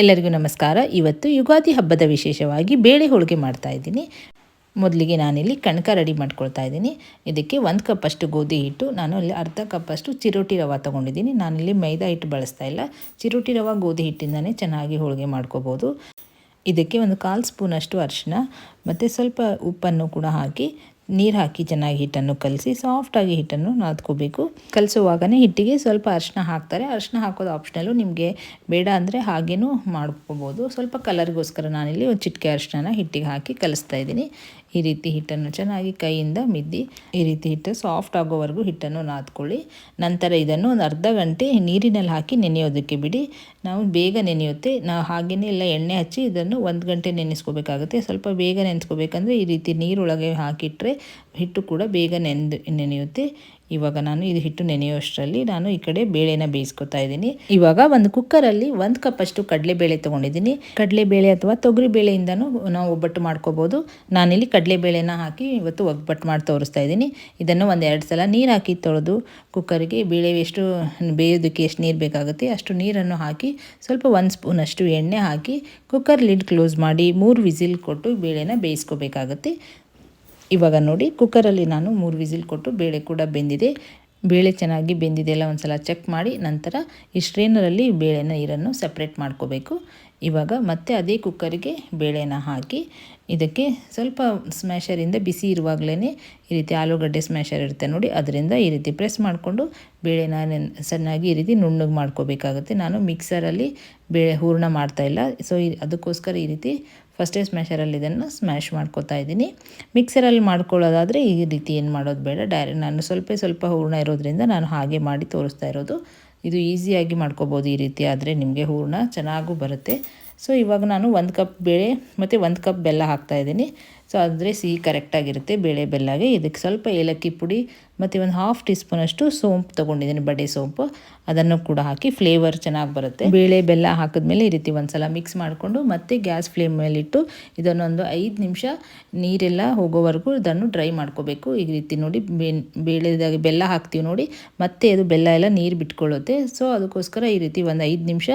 ಎಲ್ಲರಿಗೂ ನಮಸ್ಕಾರ. ಇವತ್ತು ಯುಗಾದಿ ಹಬ್ಬದ ವಿಶೇಷವಾಗಿ ಬೇಳೆ ಹೋಳಿಗೆ ಮಾಡ್ತಾ ಇದ್ದೀನಿ. ಮೊದಲಿಗೆ ನಾನಿಲ್ಲಿ ಕಣಕ ರೆಡಿ ಮಾಡ್ಕೊಳ್ತಾ ಇದ್ದೀನಿ. ಇದಕ್ಕೆ ಒಂದು ಕಪ್ಪಷ್ಟು ಗೋಧಿ ಹಿಟ್ಟು, ನಾನು ಅಲ್ಲಿ ಅರ್ಧ ಕಪ್ಪಷ್ಟು ಚಿರೋಟಿ ರವೆ ತೊಗೊಂಡಿದ್ದೀನಿ. ನಾನಿಲ್ಲಿ ಮೈದಾ ಹಿಟ್ಟು ಬಳಸ್ತಾ ಇಲ್ಲ. ಚಿರೋಟಿ ರವೆ, ಗೋಧಿ ಹಿಟ್ಟಿಂದನೇ ಚೆನ್ನಾಗಿ ಹೋಳಿಗೆ ಮಾಡ್ಕೋಬೋದು. ಇದಕ್ಕೆ ಒಂದು ಕಾಲು ಸ್ಪೂನಷ್ಟು ಅರಿಶಿನ ಮತ್ತು ಸ್ವಲ್ಪ ಉಪ್ಪನ್ನು ಕೂಡ ಹಾಕಿ ನೀರು ಹಾಕಿ ಚೆನ್ನಾಗಿ ಹಿಟ್ಟನ್ನು ಕಲಸಿ ಸಾಫ್ಟಾಗಿ ಹಿಟ್ಟನ್ನು ನಾದ್ಕೋಬೇಕು. ಕಲಿಸುವಾಗನೇ ಹಿಟ್ಟಿಗೆ ಸ್ವಲ್ಪ ಅರಿಶಿನ ಹಾಕ್ತಾರೆ. ಅರಿಶಿನ ಹಾಕೋದು ಆಪ್ಷನಲ್ಲು ನಿಮಗೆ ಬೇಡ ಅಂದರೆ ಹಾಗೇನೂ ಮಾಡ್ಕೋಬೋದು. ಸ್ವಲ್ಪ ಕಲರ್ಗೋಸ್ಕರ ನಾನಿಲ್ಲಿ ಒಂದು ಚಿಟಿಕೆ ಅರಿಶಿನ ಹಿಟ್ಟಿಗೆ ಹಾಕಿ ಕಲಿಸ್ತಾ ಇದ್ದೀನಿ. ಈ ರೀತಿ ಹಿಟ್ಟನ್ನು ಚೆನ್ನಾಗಿ ಕೈಯಿಂದ ಮಿದ್ದಿ ಈ ರೀತಿ ಹಿಟ್ಟು ಸಾಫ್ಟ್ ಆಗೋವರೆಗೂ ಹಿಟ್ಟನ್ನು ನಾದ್ಕೊಳ್ಳಿ. ನಂತರ ಇದನ್ನು ಒಂದು ಅರ್ಧ ಗಂಟೆ ನೀರಿನಲ್ಲಿ ಹಾಕಿ ನೆನೆಯೋದಕ್ಕೆ ಬಿಡಿ. ನಾವು ಬೇಗ ನೆನೆಯುತ್ತೆ. ನಾವು ಹಾಗೆಯೇ ಎಲ್ಲ ಎಣ್ಣೆ ಹಚ್ಚಿ ಇದನ್ನು ಒಂದು ಗಂಟೆ ನೆನೆಸ್ಕೋಬೇಕಾಗುತ್ತೆ. ಸ್ವಲ್ಪ ಬೇಗ ನೆನೆಸ್ಕೋಬೇಕಂದ್ರೆ ಈ ರೀತಿ ನೀರೊಳಗೆ ಹಾಕಿಟ್ರೆ ಹಿಟ್ಟು ಕೂಡ ಬೇಗ ನೆಂದು ನೆನೆಯುತ್ತೆ. ಇವಾಗ ನಾನು ಇದು ಹಿಟ್ಟು ನೆನೆಯುವಷ್ಟರಲ್ಲಿ ನಾನು ಈ ಕಡೆ ಬೇಳೆನ ಬೇಯಿಸ್ಕೊತಾ ಇದ್ದೀನಿ. ಇವಾಗ ಒಂದು ಕುಕ್ಕರಲ್ಲಿ ಒಂದು ಕಪ್ಪಷ್ಟು ಕಡಲೆಬೇಳೆ ತೊಗೊಂಡಿದ್ದೀನಿ. ಕಡಲೆಬೇಳೆ ಅಥವಾ ತೊಗರಿ ಬೇಳೆಯಿಂದನೂ ನಾವು ಒಬ್ಬಟ್ಟು ಮಾಡ್ಕೋಬೋದು. ನಾನಿಲ್ಲಿ ಕಡಲೆಬೇಳೆನ ಹಾಕಿ ಇವತ್ತು ಒಬ್ಬಟ್ಟು ಮಾಡಿ ತೋರಿಸ್ತಾ ಇದ್ದೀನಿ. ಇದನ್ನು ಒಂದು ಎರಡು ಸಲ ನೀರು ಹಾಕಿ ತೊಳೆದು ಕುಕ್ಕರಿಗೆ ಬೇಳೆ ಎಷ್ಟು ಬೇಯೋದಕ್ಕೆ ಎಷ್ಟು ನೀರು ಬೇಕಾಗುತ್ತೆ ಅಷ್ಟು ನೀರನ್ನು ಹಾಕಿ ಸ್ವಲ್ಪ ಒಂದು ಸ್ಪೂನಷ್ಟು ಎಣ್ಣೆ ಹಾಕಿ ಕುಕ್ಕರ್ ಲಿಡ್ ಕ್ಲೋಸ್ ಮಾಡಿ ಮೂರು ವಿಸಿಲ್ ಕೊಟ್ಟು ಬೇಳೆನ ಬೇಯಿಸ್ಕೋಬೇಕಾಗುತ್ತೆ. ಇವಾಗ ನೋಡಿ ಕುಕ್ಕರಲ್ಲಿ ನಾನು ಮೂರು ವಿಸಿಲ್ ಕೊಟ್ಟು ಬೇಳೆ ಕೂಡ ಬೆಂದಿದೆ. ಬೇಳೆ ಚೆನ್ನಾಗಿ ಬೆಂದಿದೆ ಎಲ್ಲ ಒಂದು ಸಲ ಚೆಕ್ ಮಾಡಿ, ನಂತರ ಈ ಸ್ಟ್ರೇನರಲ್ಲಿ ಬೇಳೆನ, ನೀರನ್ನು ಸಪ್ರೇಟ್ ಮಾಡ್ಕೋಬೇಕು. ಇವಾಗ ಮತ್ತೆ ಅದೇ ಕುಕ್ಕರಿಗೆ ಬೇಳೆನ ಹಾಕಿ, ಇದಕ್ಕೆ ಸ್ವಲ್ಪ ಸ್ಮ್ಯಾಷರಿಂದ ಬಿಸಿ ಇರುವಾಗಲೇ ಈ ರೀತಿ ಆಲೂಗಡ್ಡೆ ಸ್ಮ್ಯಾಶರ್ ಇರುತ್ತೆ ನೋಡಿ, ಅದರಿಂದ ಈ ರೀತಿ ಪ್ರೆಸ್ ಮಾಡಿಕೊಂಡು ಬೇಳೆನ ಸಣ್ಣಾಗಿ ಈ ರೀತಿ ನುಣ್ಣಗೆ ಮಾಡ್ಕೋಬೇಕಾಗುತ್ತೆ. ನಾನು ಮಿಕ್ಸರಲ್ಲಿ ಬೇಳೆ ಹೂರಣ ಮಾಡ್ತಾಯಿಲ್ಲ ಸೊ ಅದಕ್ಕೋಸ್ಕರ ಈ ರೀತಿ ಫಸ್ಟೇ ಸ್ಮ್ಯಾಷರಲ್ಲಿ ಇದನ್ನು ಸ್ಮ್ಯಾಶ್ ಮಾಡ್ಕೋತಾ ಇದ್ದೀನಿ. ಮಿಕ್ಸರಲ್ಲಿ ಮಾಡ್ಕೊಳ್ಳೋದಾದರೆ ಈ ರೀತಿ ಏನು ಮಾಡೋದು ಬೇಡ. ಡೈರೆಕ್ಟ್ ನಾನು ಸ್ವಲ್ಪ ಸ್ವಲ್ಪ ಹೂರಣ ಇರೋದ್ರಿಂದ ನಾನು ಹಾಗೆ ಮಾಡಿ ತೋರಿಸ್ತಾ ಇರೋದು. ಇದು ಈಸಿಯಾಗಿ ಮಾಡ್ಕೋಬೋದು ಈ ರೀತಿ ಆದರೆ ನಿಮಗೆ ಹೂರಣ ಚೆನ್ನಾಗೂ ಬರುತ್ತೆ. ಸೊ ಇವಾಗ ನಾನು ಒಂದು ಕಪ್ ಬೇಳೆ ಮತ್ತು ಒಂದು ಕಪ್ ಬೆಲ್ಲ ಹಾಕ್ತಾಯಿದ್ದೀನಿ ಸೊ ಆದರೆ ಸಿಹಿ ಕರೆಕ್ಟಾಗಿರುತ್ತೆ, ಬೇಳೆ ಬೆಲ್ಲಗೆ ಇದಕ್ಕೆ ಸ್ವಲ್ಪ ಏಲಕ್ಕಿ ಪುಡಿ, ಮತ್ತು ಒಂದು ಹಾಫ್ ಟೀ ಸ್ಪೂನಷ್ಟು ಸೋಂಪು ತೊಗೊಂಡಿದ್ದೀನಿ, ಬಡೆ ಸೋಂಪು. ಅದನ್ನು ಕೂಡ ಹಾಕಿ ಫ್ಲೇವರ್ ಚೆನ್ನಾಗಿ ಬರುತ್ತೆ. ಬೇಳೆ, ಬೆಲ್ಲ ಹಾಕಿದ್ಮೇಲೆ ಈ ರೀತಿ ಒಂದು ಸಲ ಮಿಕ್ಸ್ ಮಾಡಿಕೊಂಡು, ಮತ್ತೆ ಗ್ಯಾಸ್ ಫ್ಲೇಮ್ ಮೇಲಿಟ್ಟು ಇದನ್ನೊಂದು ಐದು ನಿಮಿಷ ನೀರೆಲ್ಲ ಹೋಗೋವರೆಗೂ ಇದನ್ನು ಡ್ರೈ ಮಾಡ್ಕೋಬೇಕು. ಈ ರೀತಿ ನೋಡಿ ಬೇಳೆದಾಗ ಬೆಲ್ಲ ಹಾಕ್ತೀವಿ ನೋಡಿ, ಮತ್ತೆ ಅದು ಬೆಲ್ಲ ಎಲ್ಲ ನೀರು ಬಿಟ್ಕೊಳ್ಳುತ್ತೆ. ಸೊ ಅದಕ್ಕೋಸ್ಕರ ಈ ರೀತಿ ಒಂದು ಐದು ನಿಮಿಷ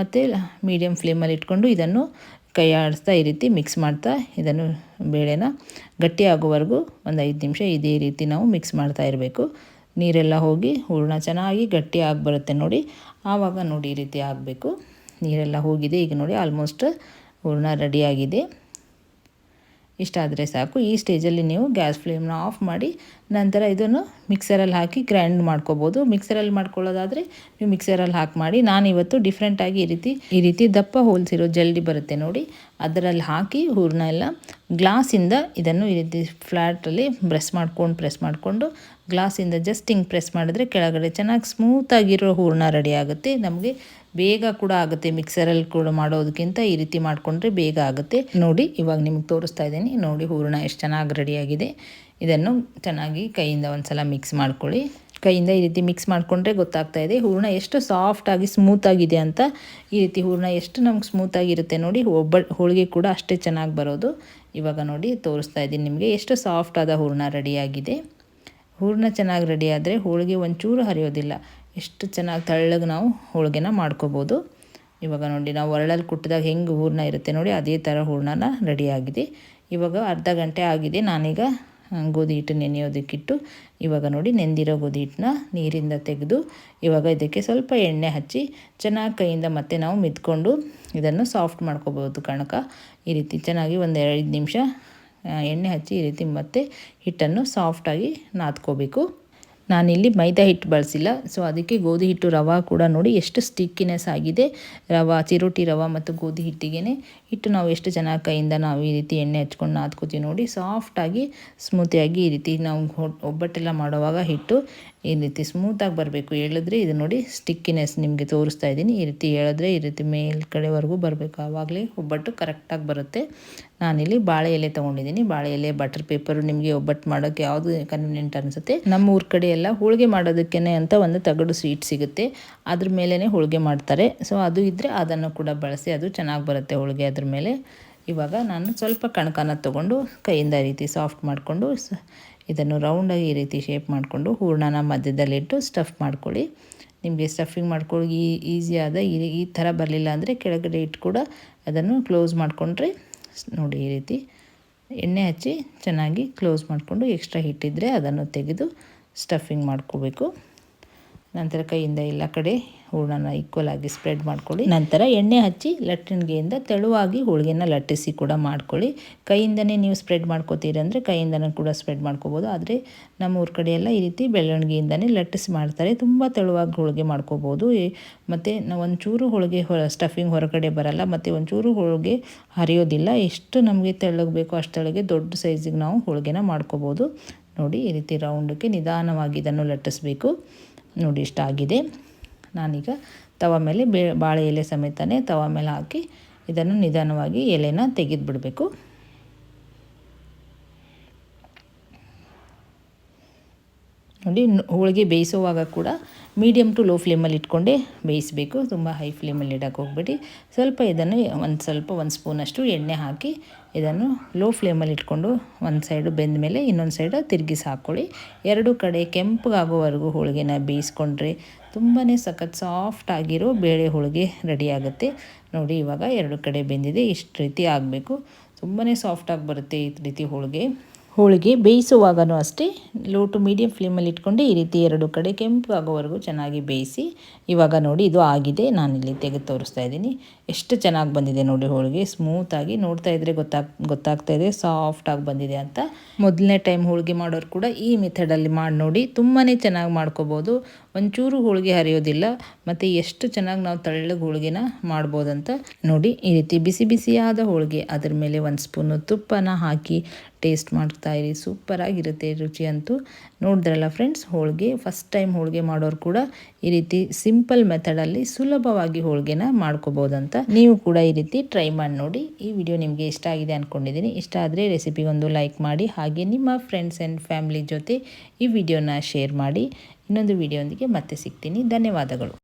ಮತ್ತು ಮೀಡಿಯಮ್ ಫ್ಲೇಮಲ್ಲಿ ಇಟ್ಕೊಂಡು ಇದನ್ನು ಕೈ ಆಡಿಸ್ತಾ ಈ ರೀತಿ ಮಿಕ್ಸ್ ಮಾಡ್ತಾ ಇದನ್ನು ಬೇಳೆನ ಗಟ್ಟಿ ಆಗೋವರೆಗೂ ಒಂದು ಐದು ನಿಮಿಷ ಇದೇ ರೀತಿ ನಾವು ಮಿಕ್ಸ್ ಮಾಡ್ತಾ ಇರಬೇಕು. ನೀರೆಲ್ಲ ಹೋಗಿ ಹೂರಣ ಚೆನ್ನಾಗಿ ಗಟ್ಟಿ ಆಗಿ ಬರುತ್ತೆ ನೋಡಿ. ಆವಾಗ ನೋಡಿ ಈ ರೀತಿ ಆಗಬೇಕು. ನೀರೆಲ್ಲ ಹೋಗಿದೆ. ಈಗ ನೋಡಿ ಆಲ್ಮೋಸ್ಟ್ ಹೂರ್ಣ ರೆಡಿಯಾಗಿದೆ ಇಷ್ಟಾದರೆ ಸಾಕು. ಈ ಸ್ಟೇಜಲ್ಲಿ ನೀವು ಗ್ಯಾಸ್ ಫ್ಲೇಮ್ನ ಆಫ್ ಮಾಡಿ ನಂತರ ಇದನ್ನು ಮಿಕ್ಸರಲ್ಲಿ ಹಾಕಿ ಗ್ರೈಂಡ್ ಮಾಡ್ಕೋಬೋದು. ಮಿಕ್ಸರಲ್ಲಿ ಮಾಡ್ಕೊಳ್ಳೋದಾದರೆ ನೀವು ಮಿಕ್ಸರಲ್ಲಿ ಹಾಕಿ ಮಾಡಿ. ನಾನು ಇವತ್ತು ಡಿಫ್ರೆಂಟಾಗಿ ಈ ರೀತಿ ಈ ರೀತಿ ದಪ್ಪ ಹೋಲ್ಸಿರೋ ಜಲ್ಡಿ ಬರುತ್ತೆ ನೋಡಿ. ಅದರಲ್ಲಿ ಹಾಕಿ ಹೂರಣ ಎಲ್ಲ ಗ್ಲಾಸಿಂದ ಇದನ್ನು ಈ ರೀತಿ ಫ್ಲ್ಯಾಟಲ್ಲಿ ಪ್ರೆಸ್ ಮಾಡ್ಕೊಂಡು ಪ್ರೆಸ್ ಮಾಡಿಕೊಂಡು ಗ್ಲಾಸಿಂದ ಜಸ್ಟ್ ಹಿಂಗೆ ಪ್ರೆಸ್ ಮಾಡಿದ್ರೆ ಕೆಳಗಡೆ ಚೆನ್ನಾಗಿ ಸ್ಮೂತಾಗಿರೋ ಹೂರಣ ರೆಡಿ ಆಗುತ್ತೆ. ನಮಗೆ ಬೇಗ ಕೂಡ ಆಗುತ್ತೆ ಮಿಕ್ಸರಲ್ಲಿ ಕೂಡ ಮಾಡೋದಕ್ಕಿಂತ ಈ ರೀತಿ ಮಾಡಿಕೊಂಡ್ರೆ ಬೇಗ ಆಗುತ್ತೆ. ನೋಡಿ, ಇವಾಗ ನಿಮಗೆ ತೋರಿಸ್ತಾ ಇದ್ದೀನಿ. ನೋಡಿ, ಹೂರಣ ಎಷ್ಟು ಚೆನ್ನಾಗಿ ರೆಡಿಯಾಗಿದೆ ಇದನ್ನು ಚೆನ್ನಾಗಿ ಕೈಯಿಂದ ಒಂದು ಸಲ ಮಿಕ್ಸ್ ಮಾಡ್ಕೊಳ್ಳಿ. ಕೈಯಿಂದ ಈ ರೀತಿ ಮಿಕ್ಸ್ ಮಾಡಿಕೊಂಡ್ರೆ ಗೊತ್ತಾಗ್ತಾ ಇದೆ, ಹೂರಣ ಎಷ್ಟು ಸಾಫ್ಟಾಗಿ ಸ್ಮೂತಾಗಿದೆ ಅಂತ. ಈ ರೀತಿ ಹೂರಣ ಎಷ್ಟು ನಮ್ಗೆ ಸ್ಮೂತಾಗಿರುತ್ತೆ ನೋಡಿ, ಒಬ್ಬ ಹೋಳಿಗೆ ಕೂಡ ಅಷ್ಟೇ ಚೆನ್ನಾಗಿ ಬರೋದು. ಇವಾಗ ನೋಡಿ, ತೋರಿಸ್ತಾ ಇದ್ದೀನಿ ನಿಮಗೆ ಎಷ್ಟು ಸಾಫ್ಟ್ ಆದ ಹೂರಣ ರೆಡಿಯಾಗಿದೆ ಹೂರಣ ಚೆನ್ನಾಗಿ ರೆಡಿ ಆದರೆ ಹೋಳಿಗೆ ಒಂಚೂರು ಹರಿಯೋದಿಲ್ಲ. ಎಷ್ಟು ಚೆನ್ನಾಗಿ ತಳ್ಳಗೆ ನಾವು ಹೋಳಿಗೆನ ಮಾಡ್ಕೋಬೋದು. ಇವಾಗ ನೋಡಿ, ನಾವು ಒರಳಲ್ಲಿ ಕುಟ್ಟಿದಾಗ ಹೆಂಗೆ ಹೂರಣ ಇರುತ್ತೆ ನೋಡಿ, ಅದೇ ಥರ ಹೂರ್ಣನ ರೆಡಿಯಾಗಿದೆ. ಇವಾಗ ಅರ್ಧ ಗಂಟೆ ಆಗಿದೆ, ನಾನೀಗ ಗೋಧಿ ಹಿಟ್ಟು ನೆನೆಯೋದಕ್ಕಿಟ್ಟು ಇವಾಗ ನೋಡಿ ನೆಂದಿರೋ ಗೋಧಿ ಹಿಟ್ಟನ್ನ ನೀರಿಂದ ತೆಗೆದು ಇವಾಗ ಇದಕ್ಕೆ ಸ್ವಲ್ಪ ಎಣ್ಣೆ ಹಚ್ಚಿ ಚೆನ್ನಾಗಿ ಕೈಯಿಂದ ಮತ್ತೆ ನಾವು ಮಿದ್ಕೊಂಡು ಇದನ್ನು ಸಾಫ್ಟ್ ಮಾಡ್ಕೋಬೋದು ಕಣಕ. ಈ ರೀತಿ ಚೆನ್ನಾಗಿ ಒಂದು ಎರಡು ನಿಮಿಷ ಎಣ್ಣೆ ಹಚ್ಚಿ ಈ ರೀತಿ ಮತ್ತೆ ಹಿಟ್ಟನ್ನು ಸಾಫ್ಟಾಗಿ ನಾದ್ಕೋಬೇಕು. ನಾನಿಲ್ಲಿ ಮೈದಾ ಹಿಟ್ಟು ಬಳಸಿಲ್ಲ. ಸೊ ಅದಕ್ಕೆ ಗೋಧಿ ಹಿಟ್ಟು ರವೆ ಕೂಡ ನೋಡಿ ಎಷ್ಟು ಸ್ಟಿಕ್ಕಿನೆಸ್ ಆಗಿದೆ. ರವೆ, ಚಿರೋಟಿ ರವೆ ಮತ್ತು ಗೋಧಿ ಹಿಟ್ಟಿಗೆ ಹಿಟ್ಟು ನಾವು ಎಷ್ಟು ಜನ ಕೈಯಿಂದ ನಾವು ಈ ರೀತಿ ಎಣ್ಣೆ ಹಚ್ಕೊಂಡು ನಾದ್ಕೋತೀವಿ ನೋಡಿ ಸಾಫ್ಟಾಗಿ ಸ್ಮೂತಿಯಾಗಿ ಈ ರೀತಿ ನಾವು ಒಬ್ಬಟ್ಟೆಲ್ಲ ಮಾಡುವಾಗ ಹಿಟ್ಟು ಈ ರೀತಿ ಸ್ಮೂತಾಗಿ ಬರಬೇಕು. ಹೇಳಿದ್ರೆ ಇದು ನೋಡಿ ಸ್ಟಿಕ್ಕಿನೆಸ್ ನಿಮಗೆ ತೋರಿಸ್ತಾ ಇದ್ದೀನಿ. ಈ ರೀತಿ ಹೇಳಿದ್ರೆ ಈ ರೀತಿ ಮೇಲ್ಕಡೆವರೆಗೂ ಬರಬೇಕು. ಆವಾಗಲೇ ಒಬ್ಬಟ್ಟು ಕರೆಕ್ಟಾಗಿ ಬರುತ್ತೆ. ನಾನಿಲ್ಲಿ ಬಾಳೆ ಎಲೆ ತೊಗೊಂಡಿದ್ದೀನಿ. ಬಾಳೆ ಎಲೆ ಬಟರ್ ಪೇಪರು ನಿಮಗೆ ಒಬ್ಬಟ್ಟು ಮಾಡೋಕ್ಕೆ ಯಾವುದು ಕನ್ವೀನಿಯೆಂಟ್ ಅನಿಸುತ್ತೆ. ನಮ್ಮ ಊರ ಕಡೆ ಎಲ್ಲ ಹೋಳಿಗೆ ಮಾಡೋದಕ್ಕೇ ಅಂತ ಒಂದು ತಗಡು ಸ್ವೀಟ್ ಸಿಗುತ್ತೆ. ಅದ್ರ ಮೇಲೇ ಹೋಳಿಗೆ ಮಾಡ್ತಾರೆ. ಸೊ ಅದು ಇದ್ದರೆ ಅದನ್ನು ಕೂಡ ಬಳಸಿ ಅದು ಚೆನ್ನಾಗಿ ಬರುತ್ತೆ ಹೋಳಿಗೆ ಅದ್ರ ಮೇಲೆ. ಇವಾಗ ನಾನು ಸ್ವಲ್ಪ ಕಣಕನ ತೊಗೊಂಡು ಕೈಯಿಂದ ರೀತಿ ಸಾಫ್ಟ್ ಮಾಡಿಕೊಂಡು ಇದನ್ನು ರೌಂಡಾಗಿ ಈ ರೀತಿ ಶೇಪ್ ಮಾಡಿಕೊಂಡು ಹೂರ್ಣನ ಮಧ್ಯದಲ್ಲಿಟ್ಟು ಸ್ಟಫ್ ಮಾಡ್ಕೊಳ್ಳಿ. ನಿಮಗೆ ಸ್ಟಫಿಂಗ್ ಮಾಡ್ಕೊಳ್ಳಿ. ಈಸಿಯಾದ ಈ ಈ ಥರ ಬರಲಿಲ್ಲ ಅಂದರೆ ಕೆಳಗಡೆ ಇಟ್ಟು ಕೂಡ ಅದನ್ನು ಕ್ಲೋಸ್ ಮಾಡಿಕೊಂಡ್ರೆ ನೋಡಿ ಈ ರೀತಿ ಎಣ್ಣೆ ಹಚ್ಚಿ ಚೆನ್ನಾಗಿ ಕ್ಲೋಸ್ ಮಾಡಿಕೊಂಡು ಎಕ್ಸ್ಟ್ರಾ ಹಿಟ್ಟಿದ್ರೆ ಅದನ್ನು ತೆಗೆದು ಸ್ಟಫಿಂಗ್ ಮಾಡ್ಕೋಬೇಕು. ನಂತರ ಕೈಯಿಂದ ಎಲ್ಲ ಕಡೆ ಹೂರ್ಣನ ಈಕ್ವಲ್ ಆಗಿ ಸ್ಪ್ರೆಡ್ ಮಾಡ್ಕೊಳ್ಳಿ. ನಂತರ ಎಣ್ಣೆ ಹಚ್ಚಿ ಲಟ್ಟಣಿಗೆಯಿಂದ ತೆಳುವಾಗಿ ಹೋಳಿಗೆನ ಲಟ್ಟಿಸಿ ಕೂಡ ಮಾಡ್ಕೊಳ್ಳಿ. ಕೈಯಿಂದನೇ ನೀವು ಸ್ಪ್ರೆಡ್ ಮಾಡ್ಕೋತೀರಿ ಅಂದರೆ ಕೈಯಿಂದನೂ ಕೂಡ ಸ್ಪ್ರೆಡ್ ಮಾಡ್ಕೋಬೋದು. ಆದರೆ ನಮ್ಮ ಊರ ಕಡೆಯೆಲ್ಲ ಈ ರೀತಿ ಬೆಳವಣಿಗೆಯಿಂದನೇ ಲಟ್ಟಿಸಿ ಮಾಡ್ತಾರೆ. ತುಂಬ ತೆಳುವಾಗಿ ಹೋಳಿಗೆ ಮಾಡ್ಕೋಬೋದು. ಮತ್ತು ನಾವು ಒಂಚೂರು ಹೋಳಿಗೆ ಹೊರ ಸ್ಟಫಿಂಗ್ ಹೊರಗಡೆ ಬರಲ್ಲ. ಮತ್ತು ಒಂಚೂರು ಹೋಳಿಗೆ ಹರಿಯೋದಿಲ್ಲ. ಎಷ್ಟು ನಮಗೆ ತೆಳ್ಳಗೆ ಬೇಕೋ ಅಷ್ಟು ದೊಡ್ಡ ಸೈಜಿಗೆ ನಾವು ಹೋಳಿಗೆನ ಮಾಡ್ಕೋಬೋದು. ನೋಡಿ, ಈ ರೀತಿ ರೌಂಡಕ್ಕೆ ನಿಧಾನವಾಗಿ ಇದನ್ನು ಲಟ್ಟಿಸ್ಬೇಕು. ನೋಡಿ ಇಷ್ಟ ಆಗಿದೆ ನಾನೀಗ ತವ ಮೇಲೆ ಬೇ, ಬಾಳೆ ಎಲೆ ಸಮೇತನೇ ತವ ಮೇಲೆ ಹಾಕಿ ಇದನ್ನು ನಿಧಾನವಾಗಿ ಎಲೆನ ತೆಗೆದು ನೋಡಿ ಹೋಳಿಗೆ ಬೇಯಿಸುವಾಗ ಕೂಡ ಮೀಡಿಯಮ್ ಟು ಲೋ ಫ್ಲೇಮಲ್ಲಿ ಇಟ್ಕೊಂಡೇ ಬೇಯಿಸಬೇಕು. ತುಂಬ ಹೈ ಫ್ಲೇಮಲ್ಲಿ ಇಡೋಕೆ ಹೋಗ್ಬೇಡಿ. ಸ್ವಲ್ಪ ಇದನ್ನು ಒಂದು ಸ್ವಲ್ಪ ಒಂದು ಸ್ಪೂನಷ್ಟು ಎಣ್ಣೆ ಹಾಕಿ ಇದನ್ನು ಲೋ ಫ್ಲೇಮಲ್ಲಿ ಇಟ್ಕೊಂಡು ಒಂದು ಸೈಡು ಬೆಂದ ಮೇಲೆ ಇನ್ನೊಂದು ಸೈಡು ತಿರುಗಿಸಿ ಹಾಕ್ಕೊಳ್ಳಿ ಎರಡು ಕಡೆ ಕೆಂಪಗಾಗೋವರೆಗೂ ಹೋಳಿಗೆನ ಬೇಯಿಸ್ಕೊಂಡ್ರೆ ತುಂಬಾ ಸಖತ್ ಸಾಫ್ಟ್ ಆಗಿರೋ ಬೇಳೆ ಹೋಳಿಗೆ ರೆಡಿಯಾಗುತ್ತೆ ನೋಡಿ, ಇವಾಗ ಎರಡು ಕಡೆ ಬೆಂದಿದೆ, ಇಷ್ಟು ರೀತಿ ಆಗಬೇಕು. ತುಂಬಾ ಸಾಫ್ಟಾಗಿ ಬರುತ್ತೆ ಈ ರೀತಿ ಹೋಳಿಗೆ. ಹೋಳಿಗೆ ಬೇಯಿಸುವಾಗಲೂ ಅಷ್ಟೇ ಲೋ ಟು ಮೀಡಿಯಮ್ ಫ್ಲೇಮಲ್ಲಿ ಇಟ್ಕೊಂಡು ಈ ರೀತಿ ಎರಡು ಕಡೆ ಕೆಂಪು ಆಗೋವರೆಗೂ ಚೆನ್ನಾಗಿ ಬೇಯಿಸಿ ಇವಾಗ ನೋಡಿ ಇದು ಆಗಿದೆ. ನಾನಿಲ್ಲಿ ತೆಗೆದು ತೋರಿಸ್ತಾ ಇದ್ದೀನಿ. ಎಷ್ಟು ಚೆನ್ನಾಗಿ ಬಂದಿದೆ ನೋಡಿ ಹೋಳಿಗೆ. ಸ್ಮೂತಾಗಿ ನೋಡ್ತಾ ಇದ್ದರೆ ಗೊತ್ತಾಗ್, ಗೊತ್ತಾಗ್ತಾ ಇದೆ ಸಾಫ್ಟಾಗಿ ಬಂದಿದೆ ಅಂತ. ಮೊದಲನೇ ಟೈಮ್ ಹೋಳಿಗೆ ಮಾಡೋರು ಕೂಡ ಈ ಮೆಥಡಲ್ಲಿ ಮಾಡಿ ನೋಡಿ ತುಂಬಾ ಚೆನ್ನಾಗಿ ಮಾಡ್ಕೋಬೋದು. ಒಂಚೂರು ಹೋಳಿಗೆ ಹರಿಯೋದಿಲ್ಲ, ಮತ್ತು ಎಷ್ಟು ಚೆನ್ನಾಗಿ ನಾವು ತಳ್ಳಗೆ ಹೋಳಿಗೆನ ಮಾಡ್ಬೋದಂತ ನೋಡಿ ಈ ರೀತಿ ಬಿಸಿ ಬಿಸಿಯಾದ ಹೋಳಿಗೆ. ಅದ್ರ ಮೇಲೆ ಒಂದು ಸ್ಪೂನು ತುಪ್ಪನ ಹಾಕಿ ಟೇಸ್ಟ್ ಮಾಡ್ತಾ ಇರಿ, ಸೂಪರಾಗಿರುತ್ತೆ ರುಚಿ ಅಂತೂ ನೋಡಿದ್ರಲ್ಲ ಫ್ರೆಂಡ್ಸ್, ಹೋಳಿಗೆ ಫಸ್ಟ್ ಟೈಮ್ ಹೋಳಿಗೆ ಮಾಡೋರು ಕೂಡ ಈ ರೀತಿ ಸಿಂಪಲ್ ಮೆಥಡಲ್ಲಿ ಸುಲಭವಾಗಿ ಹೋಳಿಗೆನ ಮಾಡ್ಕೋಬೋದಂತ ನೀವು ಕೂಡ ಈ ರೀತಿ ಟ್ರೈ ಮಾಡಿ ನೋಡಿ. ಈ ವಿಡಿಯೋ ನಿಮಗೆ ಇಷ್ಟ ಆಗಿದೆ ಅಂದ್ಕೊಂಡಿದ್ದೀನಿ ಇಷ್ಟ ಆದರೆ ರೆಸಿಪಿಗೊಂದು ಲೈಕ್ ಮಾಡಿ, ಹಾಗೆ ನಿಮ್ಮ ಫ್ರೆಂಡ್ಸ್ ಆ್ಯಂಡ್ ಫ್ಯಾಮಿಲಿ ಜೊತೆ ಈ ವಿಡಿಯೋನ ಶೇರ್ ಮಾಡಿ. ಇನ್ನೊಂದು ವಿಡಿಯೋಂದಿಗೆ ಮತ್ತೆ ಸಿಗ್ತೀನಿ. ಧನ್ಯವಾದಗಳು.